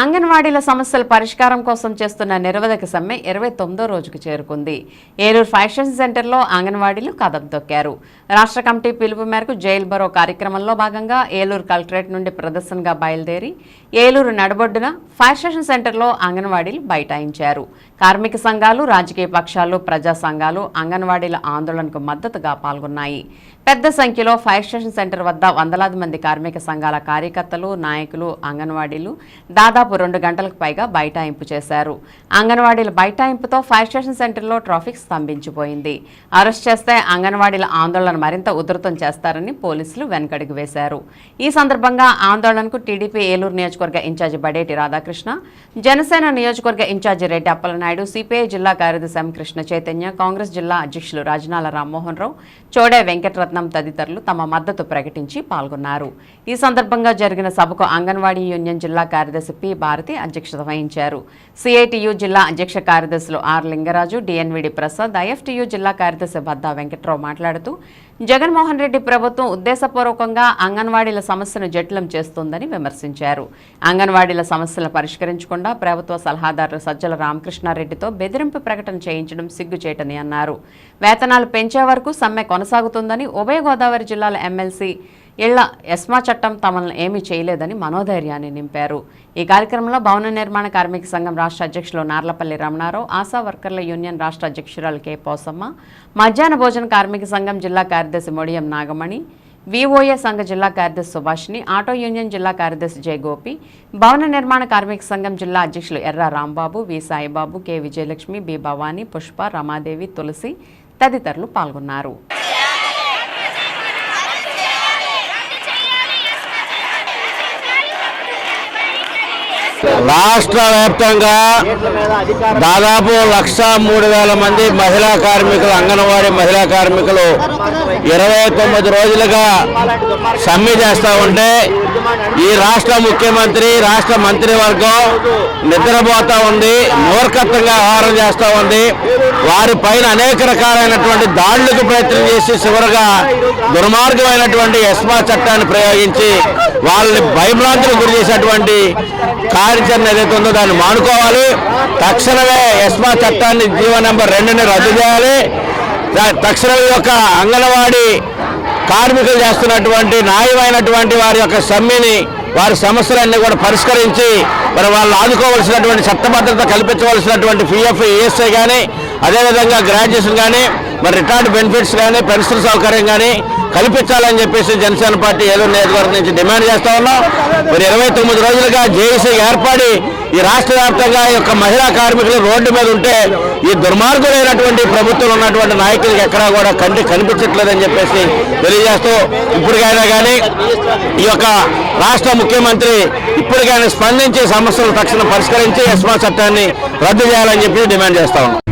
అంగన్వాడీల సమస్యల పరిష్కారం కోసం చేస్తున్న నిరవధిక సమ్మె ఇరవై తొమ్మిదో రోజుకు చేరుకుంది. ఏలూరు ఫ్యాషన్ సెంటర్లో అంగన్వాడీలు కదం తొక్కారు. రాష్ట్ర కమిటీ పిలుపు మేరకు జైల్ బరో కార్యక్రమంలో భాగంగా ఏలూరు కలెక్టరేట్ నుండి ప్రదర్శనగా బయలుదేరి ఏలూరు నడబొడ్డున ఫ్యాషన్ సెంటర్లో అంగన్వాడీలు బైఠాయించారు. కార్మిక సంఘాలు రాజకీయ పక్షాలు ప్రజా సంఘాలు అంగన్వాడీల ఆందోళనకు మద్దతుగా పాల్గొన్నాయి. పెద్ద సంఖ్యలో ఫైర్ స్టేషన్ సెంటర్ వద్ద వందలాది మంది కార్మిక సంఘాల కార్యకర్తలు నాయకులు అంగన్వాడీలు దాదాపు రెండు గంటలకు పైగా బైఠాయింపు చేశారు. అంగన్వాడీల బైఠాయింపుతో ఫైర్ స్టేషన్ సెంటర్లో ట్రాఫిక్ స్తంభించిపోయింది. అరెస్ట్ చేస్తే అంగన్వాడీల ఆందోళన మరింత ఉధృతం చేస్తారని పోలీసులు వెనకడుగు వేశారు. ఈ సందర్భంగా ఆందోళనకు టీడీపీ ఏలూరు నియోజకవర్గ ఇన్ఛార్జి బడేటి రాధాకృష్ణ జనసేన నియోజకవర్గ ఇన్ఛార్జి రెడ్డి అప్పలనాయుడు సిపిఐ జిల్లా కార్యదర్శి ఎం కృష్ణ చైతన్య కాంగ్రెస్ జిల్లా అధ్యక్షులు రాజనాల రామ్మోహన్ రావు చోడే వెంకటరత్న తదితరులు తమ మద్దతు ప్రకటించి పాల్గొన్నారు. ఈ సందర్భంగా జరిగిన సభకు అంగన్వాడీ యూనియన్ జిల్లా కార్యదర్శి పి. భారతి అధ్యక్షత వహించారు. సిఐటియు జిల్లా అధ్యక్ష కార్యదర్శులు R Lingaraju DNVD Prasad IFTU జిల్లా కార్యదర్శి భద్దా వెంకట్రావు మాట్లాడుతూ జగన్మోహన్ రెడ్డి ప్రభుత్వం ఉద్దేశపూర్వకంగా అంగన్వాడీల సమస్యను జటిలం చేస్తోందని విమర్శించారు. అంగన్వాడీల సమస్యలను పరిష్కరించకుండా ప్రభుత్వ సలహాదారులు సజ్జల రామకృష్ణారెడ్డితో బెదిరింపు ప్రకటన చేయించడం సిగ్గుచేటని అన్నారు. వేతనాలు పెంచే వరకు సమ్మె కొనసాగుతుందని ఉభయ గోదావరి జిల్లాల ఎమ్మెల్సీ ఇళ్ళ ఎస్మా చట్టం తమను ఏమీ చేయలేదని మనోధైర్యాన్ని నింపారు. ఈ కార్యక్రమంలో భవన నిర్మాణ కార్మిక సంఘం రాష్ట్ర అధ్యక్షులు నార్లపల్లి రమణారావు ఆశా వర్కర్ల యూనియన్ రాష్ట్ర అధ్యక్షురాలు కె పోసమ్మ మధ్యాహ్న భోజన కార్మిక సంఘం జిల్లా కార్యదర్శి మొడియం నాగమణి విఓఏ సంఘ జిల్లా కార్యదర్శి సుభాష్ని ఆటో యూనియన్ జిల్లా కార్యదర్శి జయగోపి భవన నిర్మాణ కార్మిక సంఘం జిల్లా అధ్యక్షులు Erra Rambabu V Saibabu K Vijayalakshmi B Bhavani Pushpa Ramadevi Tulasi తదితరులు పాల్గొన్నారు. రాష్ట్ర వ్యాప్తంగా దాదాపు లక్ష మూడు వేల మంది మహిళా కార్మికులు అంగన్వాడీ మహిళా కార్మికులు ఇరవై తొమ్మిది రోజులుగా సమ్మె చేస్తూ ఉంటే ఈ రాష్ట్ర ముఖ్యమంత్రి రాష్ట్ర మంత్రివర్గం నిద్రపోతూ ఉంది మూర్ఖత్వంగా వ్యవహారం చేస్తూ ఉంది. వారి పైన అనేక రకాలైనటువంటి దాడులకు ప్రయత్నం చేసి చివరగా దుర్మార్గమైనటువంటి ఎస్మా చట్టాన్ని ప్రయోగించి వాళ్ళని భయభ్రాంతులకు గురి చేసేటువంటి కార్యాచరణ ఏదైతే ఉందో దాన్ని మానుకోవాలి. తక్షణమే ఎస్మా చట్టాన్ని జీవో నెంబర్ రెండుని రద్దు చేయాలి. తక్షణం యొక్క అంగన్వాడీ కార్మికులు చేస్తున్నటువంటి న్యాయమైనటువంటి వారి యొక్క సమ్మెని వారి సమస్యలన్నీ కూడా పరిష్కరించి మరి వాళ్ళు ఆదుకోవలసినటువంటి చట్టభద్రత కల్పించవలసినటువంటి పిఎఫ్ ఈఎస్ఐ కానీ అదేవిధంగా గ్రాడ్యుయేషన్ కానీ మరి రిటైర్డ్ బెనిఫిట్స్ కానీ పెన్షన్ సౌకర్యం కానీ కల్పించాలని చెప్పేసి జనసేన పార్టీ ఏదో నియోజకవర్గం నుంచి డిమాండ్ చేస్తా ఉన్నాం. మరి ఇరవై తొమ్మిది రోజులుగా జేఏసీ ఏర్పడి ఈ రాష్ట్ర వ్యాప్తంగా ఈ యొక్క మహిళా కార్మికులు రోడ్డు మీద ఉంటే ఈ దుర్మార్గులైనటువంటి ప్రభుత్వం ఉన్నటువంటి నాయకులకు ఎక్కడా కూడా కంటి కనిపించట్లేదని చెప్పేసి తెలియజేస్తూ ఇప్పటికైనా కానీ ఈ యొక్క రాష్ట్ర ముఖ్యమంత్రి ఇప్పటికైనా స్పందించి సమస్యలు తక్షణం పరిష్కరించి ఎస్మా చట్టాన్ని రద్దు చేయాలని చెప్పి డిమాండ్ చేస్తా ఉన్నాం.